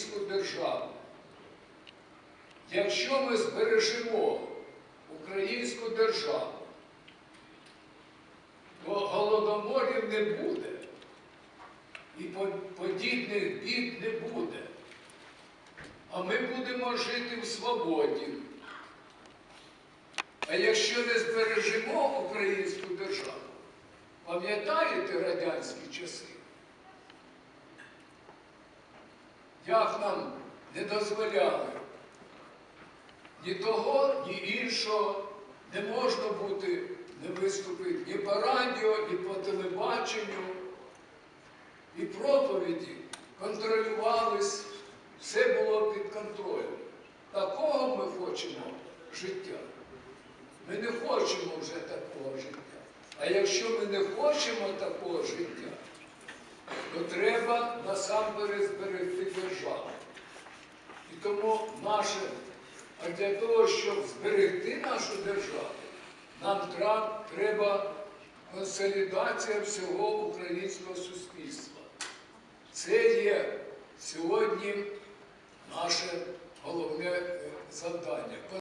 українську державу. Якщо ми збережемо українську державу, то голодоморів не буде і подібних бід не буде. А ми будемо жити в свободі. А якщо не збережемо українську державу, пам'ятаєте радянські часи? Як нам не дозволяли ні того, ні іншого, не можна бути, не виступити ні по радіо, ні по телебаченню. І проповіді контролювались, все було під контролем. Такого ми хочемо життя. Ми не хочемо вже такого життя. А якщо ми не хочемо такого життя, то треба насамперед зберегти. Тому наше, а для того, щоб зберегти нашу державу, нам треба консолідація всього українського суспільства. Це є сьогодні наше головне е, завдання.